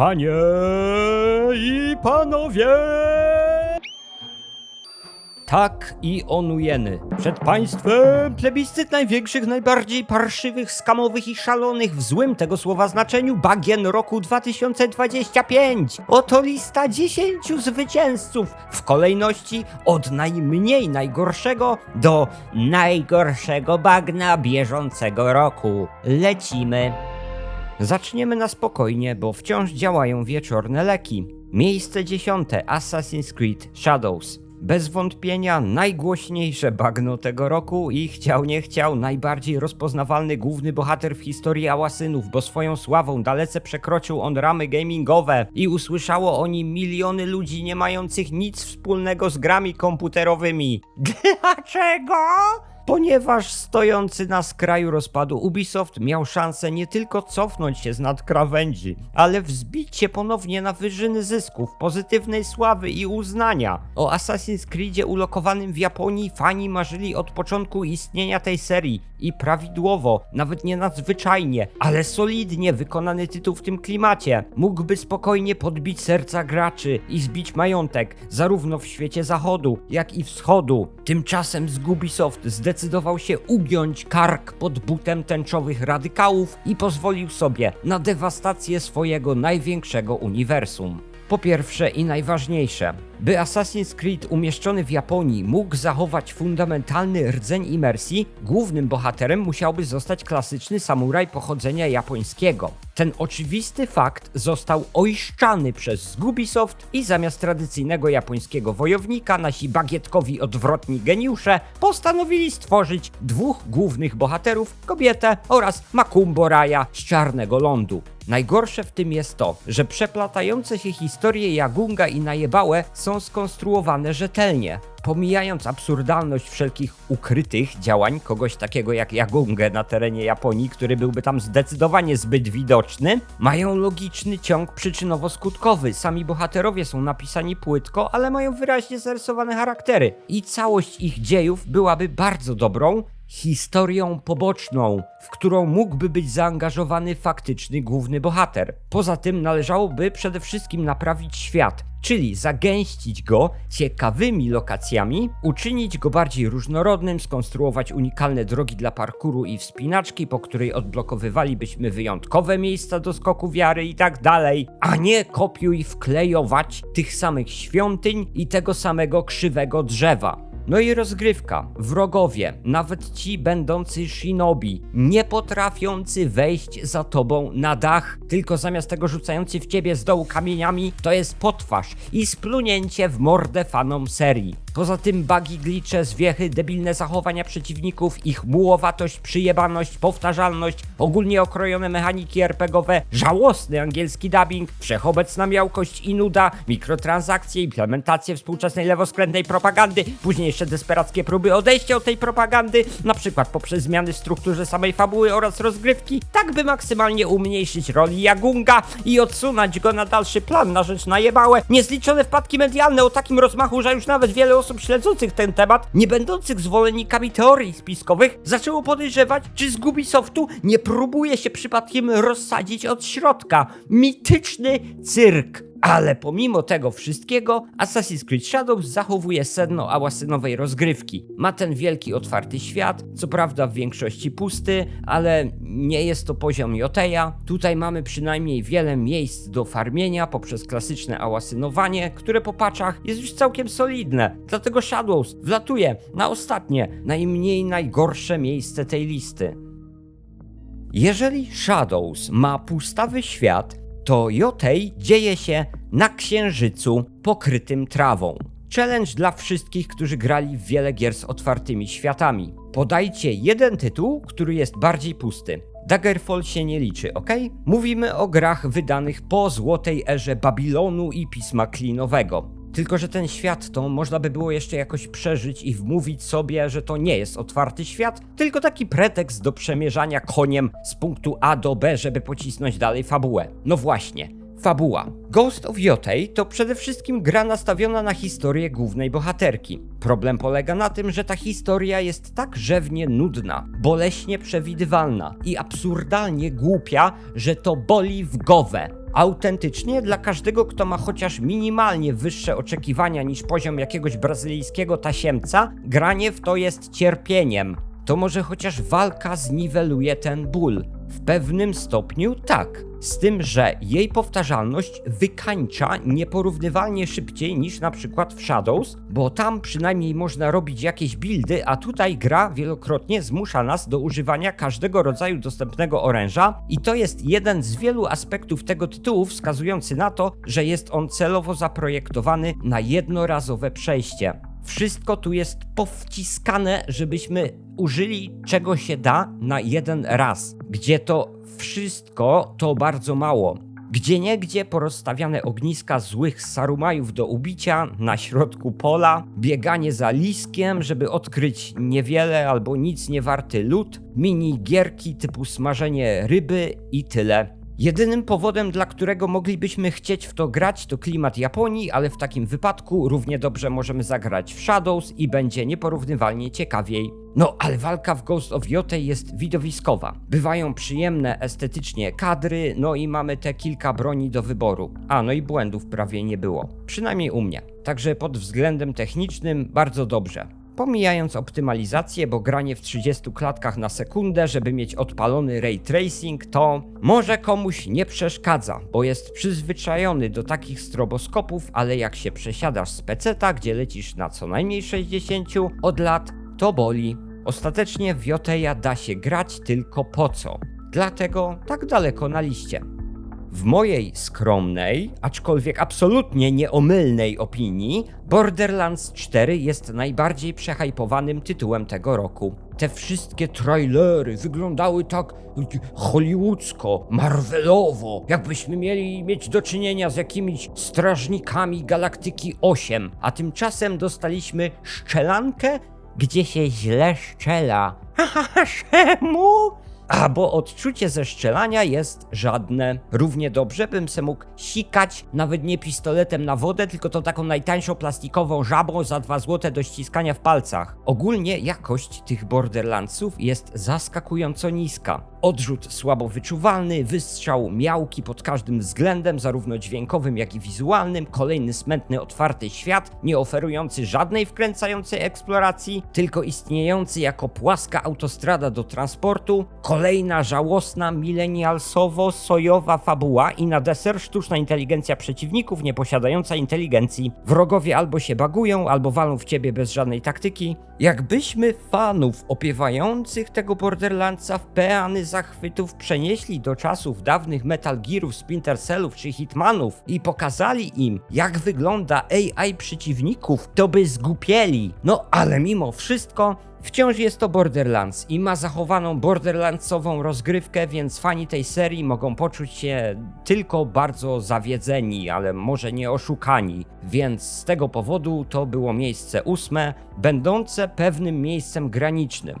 Panie i panowie! Tak i onujemy. Przed państwem plebiscyt największych, najbardziej parszywych, skamowych i szalonych w złym tego słowa znaczeniu bagien roku 2025. Oto lista 10 zwycięzców w kolejności od najmniej najgorszego do najgorszego bagna bieżącego roku. Lecimy. Zaczniemy na spokojnie, bo wciąż działają wieczorne leki. Miejsce dziesiąte Assassin's Creed Shadows. Bez wątpienia najgłośniejsze bagno tego roku i chciał nie chciał najbardziej rozpoznawalny główny bohater w historii Ałasynów, bo swoją sławą dalece przekroczył on ramy gamingowe i usłyszało o nim miliony ludzi nie mających nic wspólnego z grami komputerowymi. Dlaczego? Ponieważ stojący na skraju rozpadu Ubisoft miał szansę nie tylko cofnąć się z nad krawędzi, ale wzbić się ponownie na wyżyny zysków, pozytywnej sławy i uznania. O Assassin's Creedzie ulokowanym w Japonii fani marzyli od początku istnienia tej serii i prawidłowo, nawet nie nadzwyczajnie, ale solidnie wykonany tytuł w tym klimacie mógłby spokojnie podbić serca graczy i zbić majątek, zarówno w świecie zachodu, jak i wschodu. Tymczasem z Ubisoft zdecydował się ugiąć kark pod butem tęczowych radykałów i pozwolił sobie na dewastację swojego największego uniwersum. Po pierwsze i najważniejsze, by Assassin's Creed umieszczony w Japonii mógł zachować fundamentalny rdzeń imersji, głównym bohaterem musiałby zostać klasyczny samuraj pochodzenia japońskiego. Ten oczywisty fakt został ojszczany przez Ubisoft i zamiast tradycyjnego japońskiego wojownika nasi bagietkowi odwrotni geniusze postanowili stworzyć dwóch głównych bohaterów, kobietę oraz Makumbo Raya z Czarnego Lądu. Najgorsze w tym jest to, że przeplatające się historie Jagunga i Najebałe są skonstruowane rzetelnie. Pomijając absurdalność wszelkich ukrytych działań kogoś takiego jak Jagungę na terenie Japonii, który byłby tam zdecydowanie zbyt widoczny, mają logiczny ciąg przyczynowo-skutkowy. Sami bohaterowie są napisani płytko, ale mają wyraźnie zarysowane charaktery i całość ich dziejów byłaby bardzo dobrą, historią poboczną, w którą mógłby być zaangażowany faktyczny główny bohater. Poza tym należałoby przede wszystkim naprawić świat, czyli zagęścić go ciekawymi lokacjami, uczynić go bardziej różnorodnym, skonstruować unikalne drogi dla parkuru i wspinaczki, po której odblokowywalibyśmy wyjątkowe miejsca do skoku wiary i tak dalej, a nie kopiuj wklejować tych samych świątyń i tego samego krzywego drzewa. No i rozgrywka. Wrogowie, nawet ci będący shinobi, nie potrafiący wejść za tobą na dach, tylko zamiast tego rzucający w ciebie z dołu kamieniami, to jest potwarz i splunięcie w mordę fanom serii. Poza tym bugi, glicze, zwiechy, debilne zachowania przeciwników, ich mułowatość, przyjebaność, powtarzalność, ogólnie okrojone mechaniki RPGowe, żałosny angielski dubbing, wszechobecna miałkość i nuda, mikrotransakcje, implementacje współczesnej lewoskrętnej propagandy, później jeszcze desperackie próby odejścia od tej propagandy, na przykład poprzez zmiany w strukturze samej fabuły oraz rozgrywki, tak by maksymalnie umniejszyć roli Jagunga i odsunąć go na dalszy plan na rzecz najebałe, niezliczone wpadki medialne o takim rozmachu, że już nawet wiele osób śledzących ten temat, nie będących zwolennikami teorii spiskowych, zaczęło podejrzewać, czy z Ubisoftu nie próbuje się przypadkiem rozsadzić od środka. Mityczny cyrk. Ale pomimo tego wszystkiego, Assassin's Creed Shadows zachowuje sedno ałasynowej rozgrywki. Ma ten wielki otwarty świat, co prawda w większości pusty, ale nie jest to poziom Joteja. Tutaj mamy przynajmniej wiele miejsc do farmienia poprzez klasyczne ałasynowanie, które po paczach jest już całkiem solidne. Dlatego Shadows wlatuje na ostatnie, najmniej najgorsze miejsce tej listy. Jeżeli Shadows ma pustawy świat, to Jotei dzieje się na księżycu pokrytym trawą. Challenge dla wszystkich, którzy grali w wiele gier z otwartymi światami. Podajcie jeden tytuł, który jest bardziej pusty. Daggerfall się nie liczy, ok? Mówimy o grach wydanych po złotej erze Babilonu i Pisma Klinowego. Tylko, że ten świat to można by było jeszcze jakoś przeżyć i wmówić sobie, że to nie jest otwarty świat, tylko taki pretekst do przemierzania koniem z punktu A do B, żeby pocisnąć dalej fabułę. No właśnie, fabuła. Ghost of Yotei to przede wszystkim gra nastawiona na historię głównej bohaterki. Problem polega na tym, że ta historia jest tak rzewnie nudna, boleśnie przewidywalna i absurdalnie głupia, że to boli w głowę. Autentycznie dla każdego, kto ma chociaż minimalnie wyższe oczekiwania niż poziom jakiegoś brazylijskiego tasiemca, granie w to jest cierpieniem. To może chociaż walka zniweluje ten ból. W pewnym stopniu tak, z tym, że jej powtarzalność wykańcza nieporównywalnie szybciej niż na przykład w Shadows, bo tam przynajmniej można robić jakieś buildy, a tutaj gra wielokrotnie zmusza nas do używania każdego rodzaju dostępnego oręża i to jest jeden z wielu aspektów tego tytułu wskazujący na to, że jest on celowo zaprojektowany na jednorazowe przejście. Wszystko tu jest powciskane, żebyśmy użyli czego się da na jeden raz, gdzie to wszystko to bardzo mało. Gdzie niegdzie porozstawiane ogniska złych sarumajów do ubicia na środku pola, bieganie za liskiem, żeby odkryć niewiele albo nic nie warty lód, mini gierki typu smażenie ryby i tyle. Jedynym powodem, dla którego moglibyśmy chcieć w to grać, to klimat Japonii, ale w takim wypadku równie dobrze możemy zagrać w Shadows i będzie nieporównywalnie ciekawiej. No, ale walka w Ghost of Yotei jest widowiskowa. Bywają przyjemne estetycznie kadry, no i mamy te kilka broni do wyboru. A, no i błędów prawie nie było. Przynajmniej u mnie. Także pod względem technicznym bardzo dobrze. Pomijając optymalizację, bo granie w 30 klatkach na sekundę, żeby mieć odpalony ray tracing, to może komuś nie przeszkadza, bo jest przyzwyczajony do takich stroboskopów, ale jak się przesiadasz z peceta, gdzie lecisz na co najmniej 60 od lat, to boli. Ostatecznie w Joteja da się grać tylko po co. Dlatego tak daleko na liście. W mojej skromnej, aczkolwiek absolutnie nieomylnej opinii, Borderlands 4 jest najbardziej przehypowanym tytułem tego roku. Te wszystkie trailery wyglądały tak hollywoodzko, marvelowo, jakbyśmy mieli mieć do czynienia z jakimiś strażnikami Galaktyki 8, a tymczasem dostaliśmy szczelankę, gdzie się źle szczela. Haha, czemu? A bo odczucie ze strzelania jest żadne. Równie dobrze bym se mógł sikać nawet nie pistoletem na wodę, tylko to taką najtańszą plastikową żabą za 2 złote do ściskania w palcach. Ogólnie jakość tych Borderlandsów jest zaskakująco niska. Odrzut słabo wyczuwalny, wystrzał miałki pod każdym względem, zarówno dźwiękowym, jak i wizualnym, kolejny smętny, otwarty świat, nie oferujący żadnej wkręcającej eksploracji, tylko istniejący jako płaska autostrada do transportu, kolejna żałosna, milenialsowo-sojowa fabuła i na deser sztuczna inteligencja przeciwników nieposiadająca inteligencji. Wrogowie albo się bagują, albo walą w ciebie bez żadnej taktyki. Jakbyśmy fanów opiewających tego Borderlandsa w peany zachwytów przenieśli do czasów dawnych Metal Gearów, Splinter Cellów czy Hitmanów i pokazali im, jak wygląda AI przeciwników, to by zgupieli. No ale mimo wszystko Wciąż jest to Borderlands i ma zachowaną Borderlandsową rozgrywkę, więc fani tej serii mogą poczuć się tylko bardzo zawiedzeni, ale może nie oszukani. Więc z tego powodu to było miejsce ósme, będące pewnym miejscem granicznym.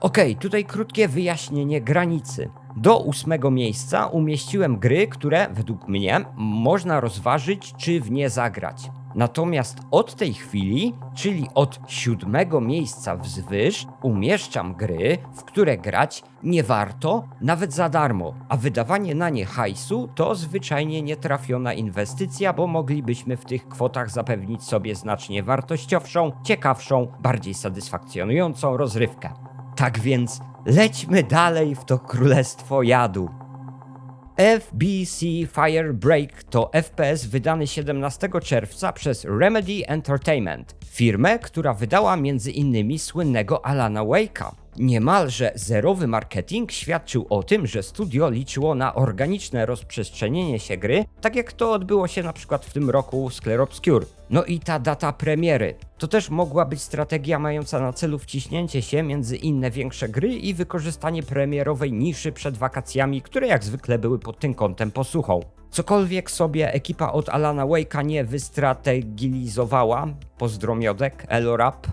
Okej, okay, tutaj krótkie wyjaśnienie granicy. Do ósmego miejsca umieściłem gry, które według mnie można rozważyć, czy w nie zagrać. Natomiast od tej chwili, czyli od siódmego miejsca wzwyż, umieszczam gry, w które grać nie warto, nawet za darmo, a wydawanie na nie hajsu to zwyczajnie nietrafiona inwestycja, bo moglibyśmy w tych kwotach zapewnić sobie znacznie wartościowszą, ciekawszą, bardziej satysfakcjonującą rozrywkę. Tak więc lećmy dalej w to królestwo jadu. FBC Firebreak to FPS wydany 17 czerwca przez Remedy Entertainment, firmę, która wydała m.in. słynnego Alana Wake'a. Niemalże zerowy marketing świadczył o tym, że studio liczyło na organiczne rozprzestrzenienie się gry, tak jak to odbyło się na przykład w tym roku z Clair Obscure. No i ta data premiery. To też mogła być strategia mająca na celu wciśnięcie się między inne większe gry i wykorzystanie premierowej niszy przed wakacjami, które jak zwykle były pod tym kątem posłuchą. Cokolwiek sobie ekipa od Alana Wake'a nie wystrategilizowała, pozdromiodek, Elorap,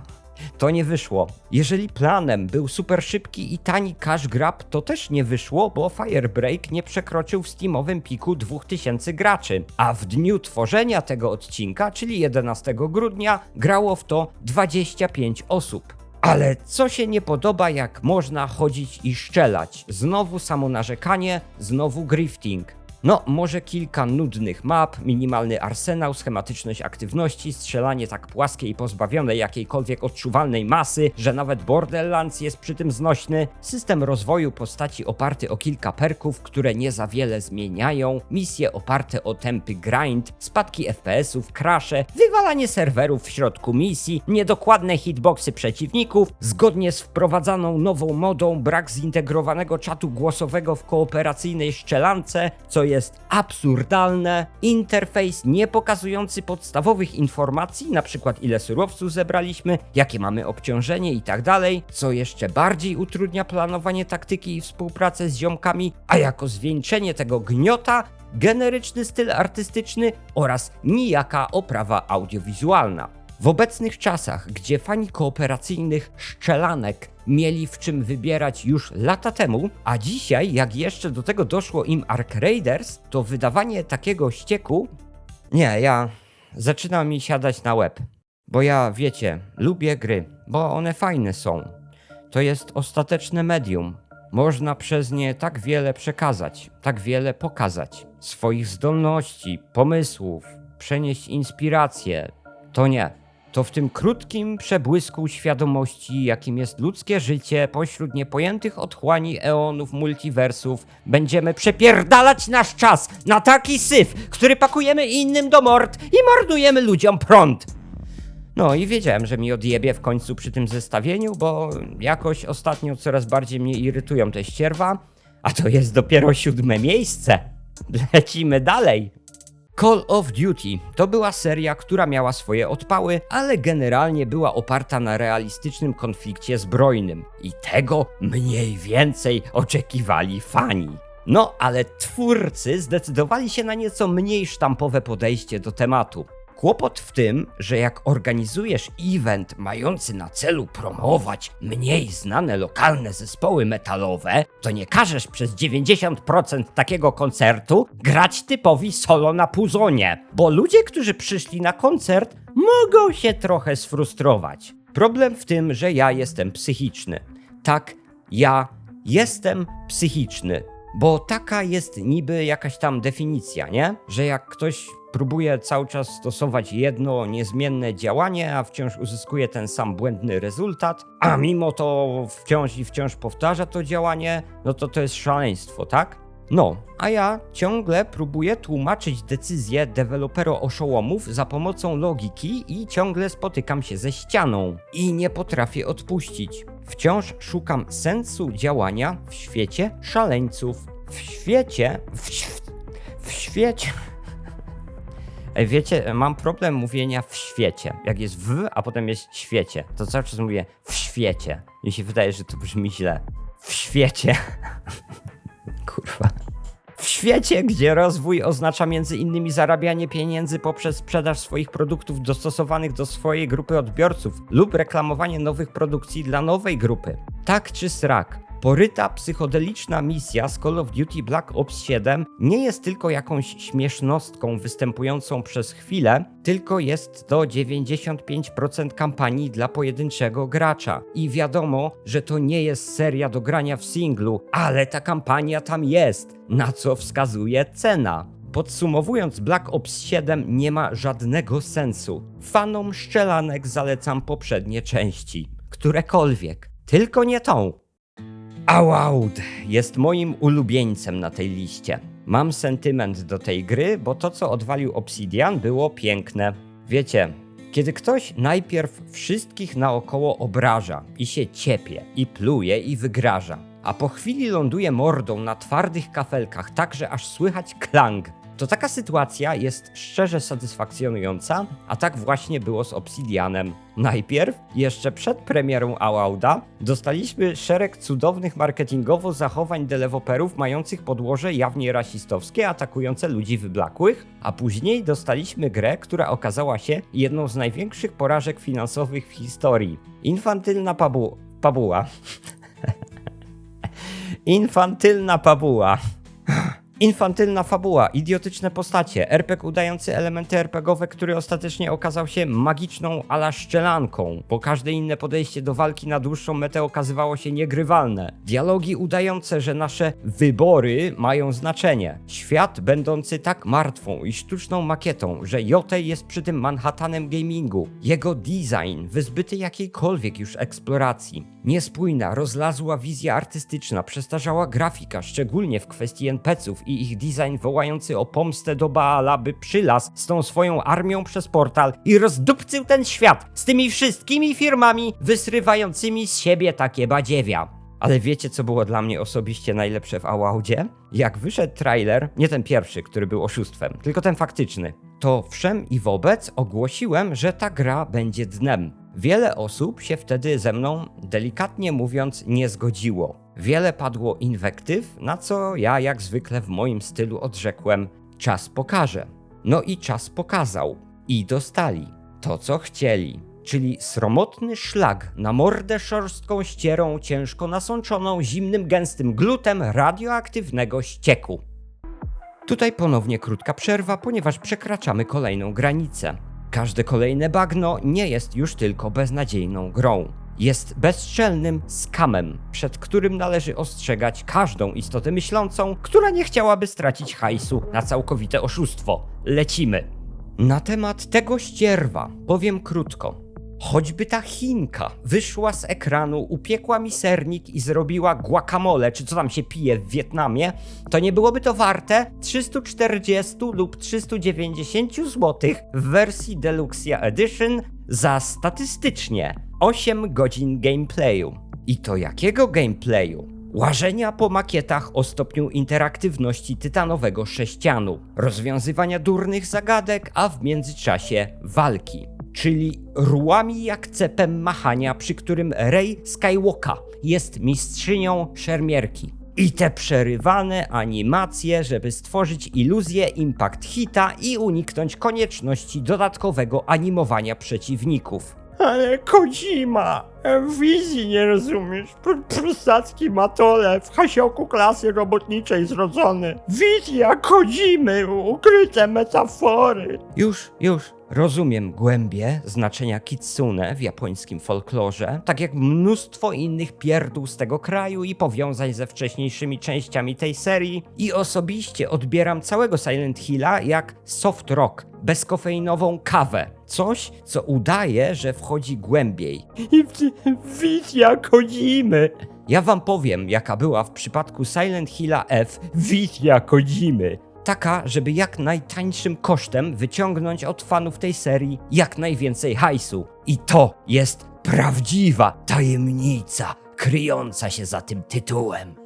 to nie wyszło. Jeżeli planem był super szybki i tani cash grab, to też nie wyszło, bo Firebreak nie przekroczył w Steamowym piku 2000 graczy, a w dniu tworzenia tego odcinka, czyli 11 grudnia, grało w to 25 osób. Ale co się nie podoba, jak można chodzić i szczelać? Znowu samo narzekanie, znowu grifting. No, może kilka nudnych map, minimalny arsenał, schematyczność aktywności, strzelanie tak płaskie i pozbawione jakiejkolwiek odczuwalnej masy, że nawet Borderlands jest przy tym znośny, system rozwoju postaci oparty o kilka perków, które nie za wiele zmieniają, misje oparte o tempy grind, spadki FPS-ów, crashe, wywalanie serwerów w środku misji, niedokładne hitboxy przeciwników, zgodnie z wprowadzaną nową modą brak zintegrowanego czatu głosowego w kooperacyjnej szczelance, co jest absurdalne, interfejs nie pokazujący podstawowych informacji, np. ile surowców zebraliśmy, jakie mamy obciążenie i tak co jeszcze bardziej utrudnia planowanie taktyki i współpracę z ziomkami, a jako zwieńczenie tego gniota generyczny styl artystyczny oraz nijaka oprawa audiowizualna. W obecnych czasach, gdzie fani kooperacyjnych szczelanek mieli w czym wybierać już lata temu, a dzisiaj, jak jeszcze do tego doszło im Ark Raiders, to wydawanie takiego ścieku. Nie, ja. Zaczyna mi siadać na łeb. Bo ja, wiecie, lubię gry, bo one fajne są. To jest ostateczne medium. Można przez nie tak wiele przekazać, tak wiele pokazać. Swoich zdolności, pomysłów, przenieść inspirację. To nie. To w tym krótkim przebłysku świadomości, jakim jest ludzkie życie pośród niepojętych otchłani eonów multiversów, będziemy przepierdalać nasz czas na taki syf, który pakujemy innym do mord i mordujemy ludziom prąd. No i wiedziałem, że mi odjebie w końcu przy tym zestawieniu, bo jakoś ostatnio coraz bardziej mnie irytują te ścierwa, a to jest dopiero siódme miejsce. Lecimy dalej. Call of Duty to była seria, która miała swoje odpały, ale generalnie była oparta na realistycznym konflikcie zbrojnym i tego mniej więcej oczekiwali fani. No, ale twórcy zdecydowali się na nieco mniej sztampowe podejście do tematu. Kłopot w tym, że jak organizujesz event mający na celu promować mniej znane lokalne zespoły metalowe, to nie każesz przez 90% takiego koncertu grać typowi solo na puzonie, bo ludzie, którzy przyszli na koncert, mogą się trochę sfrustrować. Problem w tym, że ja jestem psychiczny. Tak, ja jestem psychiczny. Bo taka jest niby jakaś tam definicja, nie? Że jak ktoś próbuje cały czas stosować jedno niezmienne działanie, a wciąż uzyskuje ten sam błędny rezultat, a mimo to wciąż i wciąż powtarza to działanie, no to to jest szaleństwo, tak? No, a ja ciągle próbuję tłumaczyć decyzje dewelopero oszołomów za pomocą logiki i ciągle spotykam się ze ścianą. I nie potrafię odpuścić. Wciąż szukam sensu działania w świecie szaleńców. W świecie. W, w świecie. Wiecie, mam problem mówienia w świecie. Jak jest w, a potem jest świecie, to cały czas mówię w świecie. Mi się wydaje, że to brzmi źle. W świecie. Kurwa. W świecie, gdzie rozwój oznacza między innymi zarabianie pieniędzy poprzez sprzedaż swoich produktów dostosowanych do swojej grupy odbiorców lub reklamowanie nowych produkcji dla nowej grupy. Tak czy srak, Poryta psychodeliczna misja z Call of Duty Black Ops 7 nie jest tylko jakąś śmiesznostką występującą przez chwilę, tylko jest to 95% kampanii dla pojedynczego gracza. I wiadomo, że to nie jest seria do grania w singlu, ale ta kampania tam jest, na co wskazuje cena. Podsumowując, Black Ops 7 nie ma żadnego sensu. Fanom szczelanek zalecam poprzednie części. Którekolwiek. Tylko nie tą. Award jest moim ulubieńcem na tej liście. Mam sentyment do tej gry, bo to co odwalił Obsidian było piękne. Wiecie, kiedy ktoś najpierw wszystkich naokoło obraża i się ciepie, i pluje, i wygraża, a po chwili ląduje mordą na twardych kafelkach, tak że aż słychać klang, to taka sytuacja jest szczerze satysfakcjonująca, a tak właśnie było z Obsidianem. Najpierw, jeszcze przed premierą Awauda, dostaliśmy szereg cudownych marketingowo zachowań deweloperów mających podłoże jawnie rasistowskie, atakujące ludzi wyblakłych, a później dostaliśmy grę, która okazała się jedną z największych porażek finansowych w historii. Infantylna pabu... pabuła. Infantylna pabuła Infantylna fabuła, idiotyczne postacie, RPG udający elementy RPGowe, który ostatecznie okazał się magiczną ala szczelanką, bo każde inne podejście do walki na dłuższą metę okazywało się niegrywalne. Dialogi udające, że nasze wybory mają znaczenie. Świat będący tak martwą i sztuczną makietą, że Jotei jest przy tym Manhattanem gamingu. Jego design wyzbyty jakiejkolwiek już eksploracji. Niespójna, rozlazła wizja artystyczna, przestarzała grafika, szczególnie w kwestii NPC-ów i ich design wołający o pomstę do Baala, by przylazł z tą swoją armią przez portal i rozdupcył ten świat z tymi wszystkimi firmami wysrywającymi z siebie takie badziewia. Ale wiecie, co było dla mnie osobiście najlepsze w Awaudzie? Jak wyszedł trailer, nie ten pierwszy, który był oszustwem, tylko ten faktyczny, to wszem i wobec ogłosiłem, że ta gra będzie dnem. Wiele osób się wtedy ze mną, delikatnie mówiąc, nie zgodziło. Wiele padło inwektyw, na co ja, jak zwykle w moim stylu, odrzekłem: czas pokaże. No i czas pokazał. I dostali to, co chcieli. Czyli sromotny szlag na mordę szorstką ścierą, ciężko nasączoną zimnym, gęstym glutem radioaktywnego ścieku. Tutaj ponownie krótka przerwa, ponieważ przekraczamy kolejną granicę. Każde kolejne bagno nie jest już tylko beznadziejną grą. Jest bezczelnym skamem, przed którym należy ostrzegać każdą istotę myślącą, która nie chciałaby stracić hajsu na całkowite oszustwo. Lecimy. Na temat tego ścierwa powiem krótko. Choćby ta Chinka wyszła z ekranu, upiekła mi sernik i zrobiła guacamole, czy co tam się pije w Wietnamie, to nie byłoby to warte 340 lub 390 zł w wersji Deluxia Edition za statystycznie 8 godzin gameplayu. I to jakiego gameplayu? Łażenia po makietach o stopniu interaktywności tytanowego sześcianu, rozwiązywania durnych zagadek, a w międzyczasie walki. Czyli rułami jak cepem machania, przy którym Rey Skywalker jest mistrzynią szermierki. I te przerywane animacje, żeby stworzyć iluzję impact hita i uniknąć konieczności dodatkowego animowania przeciwników. Ale Kojima, wizji nie rozumiesz. Pr- Prostacki matole w hasioku klasy robotniczej zrodzony. Wizja Kojimy, ukryte metafory. Już, już. Rozumiem głębie znaczenia kitsune w japońskim folklorze, tak jak mnóstwo innych pierdół z tego kraju i powiązań ze wcześniejszymi częściami tej serii i osobiście odbieram całego Silent Hilla jak soft rock, bezkofeinową kawę. Coś, co udaje, że wchodzi głębiej. I wizja Kojimy. Ja wam powiem, jaka była w przypadku Silent Hilla F Wizja Kojimy. taka, żeby jak najtańszym kosztem wyciągnąć od fanów tej serii jak najwięcej hajsu. I to jest prawdziwa tajemnica kryjąca się za tym tytułem.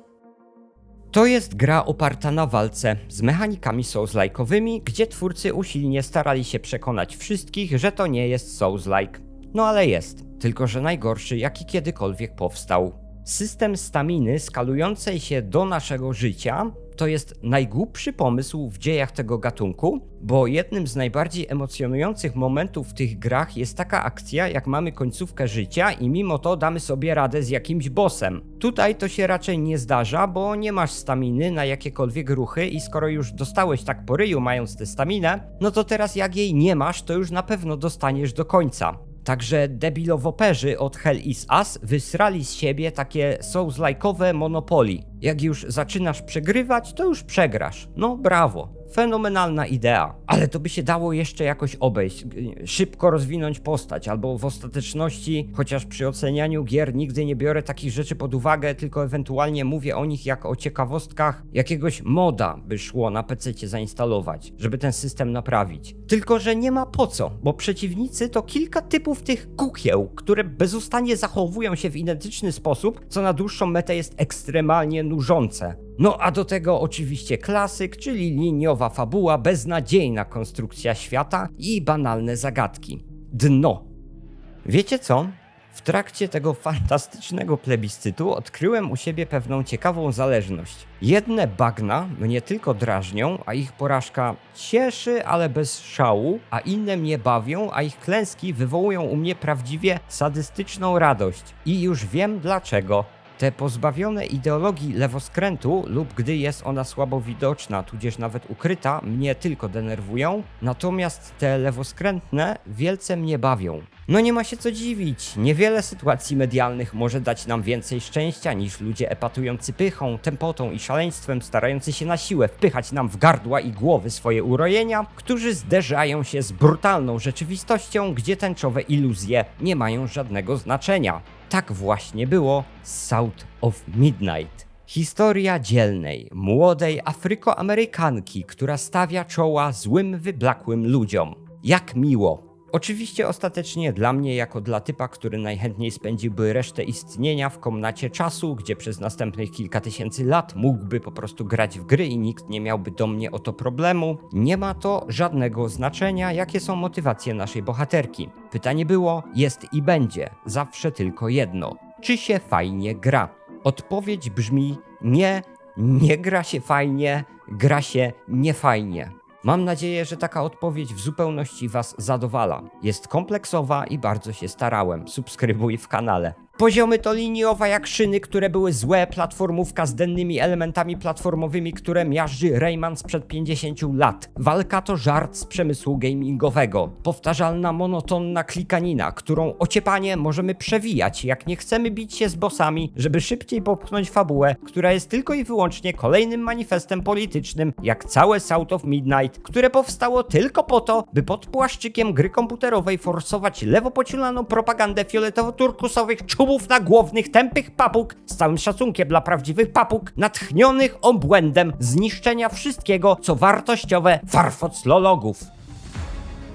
To jest gra oparta na walce z mechanikami Souls-like'owymi, gdzie twórcy usilnie starali się przekonać wszystkich, że to nie jest Souls-like. No ale jest, tylko że najgorszy, jaki kiedykolwiek powstał. System staminy skalującej się do naszego życia to jest najgłupszy pomysł w dziejach tego gatunku, bo jednym z najbardziej emocjonujących momentów w tych grach jest taka akcja, jak mamy końcówkę życia i mimo to damy sobie radę z jakimś bossem. Tutaj to się raczej nie zdarza, bo nie masz staminy na jakiekolwiek ruchy i skoro już dostałeś tak po ryju mając tę staminę, no to teraz jak jej nie masz, to już na pewno dostaniesz do końca. Także debilowoperzy od Hell is Us wysrali z siebie takie Souls-like'owe Monopoly. Jak już zaczynasz przegrywać, to już przegrasz. No brawo. Fenomenalna idea. Ale to by się dało jeszcze jakoś obejść, szybko rozwinąć postać, albo w ostateczności, chociaż przy ocenianiu gier nigdy nie biorę takich rzeczy pod uwagę, tylko ewentualnie mówię o nich jak o ciekawostkach, jakiegoś moda by szło na PC zainstalować, żeby ten system naprawić. Tylko, że nie ma po co, bo przeciwnicy to kilka typów tych kukieł, które bezustannie zachowują się w identyczny sposób, co na dłuższą metę jest ekstremalnie nużące. No a do tego oczywiście klasyk, czyli liniowa fabuła, beznadziejna konstrukcja świata i banalne zagadki. Dno. Wiecie co? W trakcie tego fantastycznego plebiscytu odkryłem u siebie pewną ciekawą zależność. Jedne bagna mnie tylko drażnią, a ich porażka cieszy, ale bez szału, a inne mnie bawią, a ich klęski wywołują u mnie prawdziwie sadystyczną radość. I już wiem dlaczego. Te pozbawione ideologii lewoskrętu lub gdy jest ona słabo widoczna, tudzież nawet ukryta, mnie tylko denerwują, natomiast te lewoskrętne wielce mnie bawią. No nie ma się co dziwić, niewiele sytuacji medialnych może dać nam więcej szczęścia niż ludzie epatujący pychą, tempotą i szaleństwem, starający się na siłę wpychać nam w gardła i głowy swoje urojenia, którzy zderzają się z brutalną rzeczywistością, gdzie tęczowe iluzje nie mają żadnego znaczenia. Tak właśnie było South of Midnight. Historia dzielnej, młodej Afrykoamerykanki, która stawia czoła złym, wyblakłym ludziom. Jak miło. Oczywiście ostatecznie dla mnie, jako dla typa, który najchętniej spędziłby resztę istnienia w komnacie czasu, gdzie przez następnych kilka tysięcy lat mógłby po prostu grać w gry i nikt nie miałby do mnie o to problemu, nie ma to żadnego znaczenia, jakie są motywacje naszej bohaterki. Pytanie było, jest i będzie, zawsze tylko jedno. Czy się fajnie gra? Odpowiedź brzmi nie, nie gra się fajnie, gra się niefajnie. Mam nadzieję, że taka odpowiedź w zupełności Was zadowala. Jest kompleksowa i bardzo się starałem. Subskrybuj w kanale. Poziomy to liniowa jak szyny, które były złe, platformówka z dennymi elementami platformowymi, które miażdży Rayman sprzed 50 lat. Walka to żart z przemysłu gamingowego. Powtarzalna, monotonna klikanina, którą ociepanie możemy przewijać, jak nie chcemy bić się z bossami, żeby szybciej popchnąć fabułę, która jest tylko i wyłącznie kolejnym manifestem politycznym, jak całe South of Midnight, które powstało tylko po to, by pod płaszczykiem gry komputerowej forsować lewo pociulaną propagandę fioletowo-turkusowych czubów nagłownych, tępych papug, z całym szacunkiem dla prawdziwych papug, natchnionych obłędem zniszczenia wszystkiego, co wartościowe farfoclologów.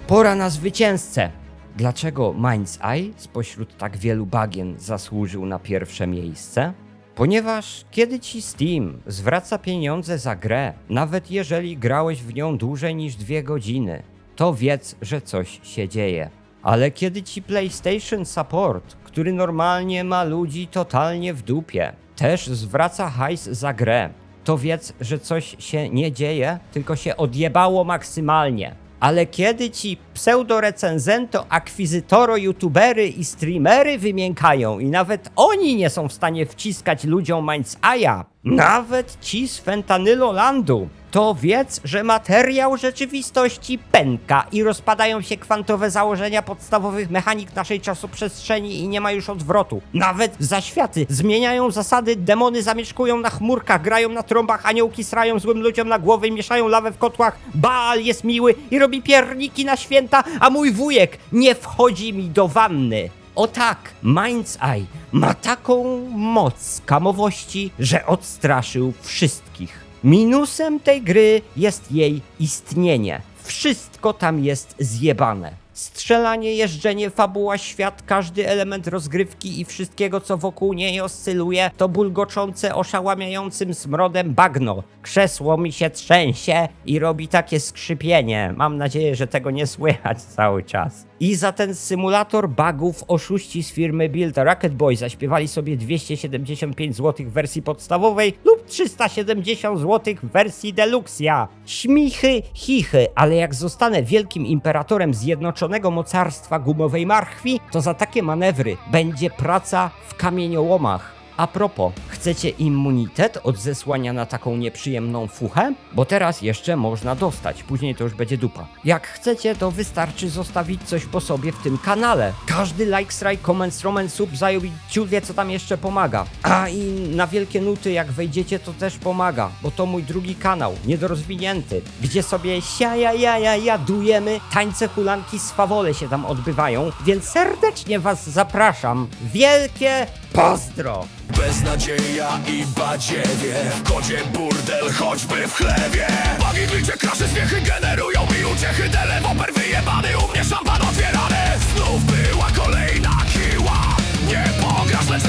Pora na zwycięzcę. Dlaczego Mind's Eye spośród tak wielu bagien zasłużył na pierwsze miejsce? Ponieważ kiedy ci Steam zwraca pieniądze za grę, nawet jeżeli grałeś w nią dłużej niż dwie godziny, to wiedz, że coś się dzieje. Ale kiedy ci PlayStation Support, który normalnie ma ludzi totalnie w dupie, też zwraca hajs za grę, to wiedz, że coś się nie dzieje, tylko się odjebało maksymalnie. Ale kiedy ci pseudorecenzento, akwizytoro, youtubery i streamery wymiękają i nawet oni nie są w stanie wciskać ludziom Mind's Eye'a, nawet ci z fentanylolandu, to wiedz, że materiał rzeczywistości pęka i rozpadają się kwantowe założenia podstawowych mechanik naszej czasoprzestrzeni i nie ma już odwrotu. Nawet zaświaty zmieniają zasady, demony zamieszkują na chmurkach, grają na trąbach, aniołki srają złym ludziom na głowę i mieszają lawę w kotłach, Baal jest miły i robi pierniki na święta, a mój wujek nie wchodzi mi do wanny. O tak, Mind's Eye ma taką moc kamowości, że odstraszył wszystkich. Minusem tej gry jest jej istnienie. Wszystko tam jest zjebane. Strzelanie, jeżdżenie, fabuła, świat, każdy element rozgrywki i wszystkiego, co wokół niej oscyluje, to bulgoczące, oszałamiającym smrodem bagno. Krzesło mi się trzęsie i robi takie skrzypienie. Mam nadzieję, że tego nie słychać cały czas. I za ten symulator bugów oszuści z firmy Build Rocket Boy zaśpiewali sobie 275 zł w wersji podstawowej lub 370 zł w wersji Deluxia. Śmichy, chichy, ale jak zostanę wielkim imperatorem Zjednoczonego Mocarstwa Gumowej Marchwi, to za takie manewry będzie praca w kamieniołomach. A propos, chcecie immunitet od zesłania na taką nieprzyjemną fuchę? Bo teraz jeszcze można dostać, później to już będzie dupa. Jak chcecie, to wystarczy zostawić coś po sobie w tym kanale. Każdy like, strike, comment, stromen, sub, zajął i ciul wie co tam jeszcze pomaga. A i na wielkie nuty jak wejdziecie to też pomaga, bo to mój drugi kanał, niedorozwinięty, gdzie sobie siaja jaja jadujemy, tańce hulanki swawole się tam odbywają, więc serdecznie was zapraszam. Wielkie Ostro! Beznadzieja i badziewie. W kodzie burdel, choćby w chlewie. Bagi, glicze, krasze, śmiechy generują mi uciechy. Telewoper wyjebany, u mnie szampan otwierany. Znów była kolejna kiła. Nie pograsz, lecz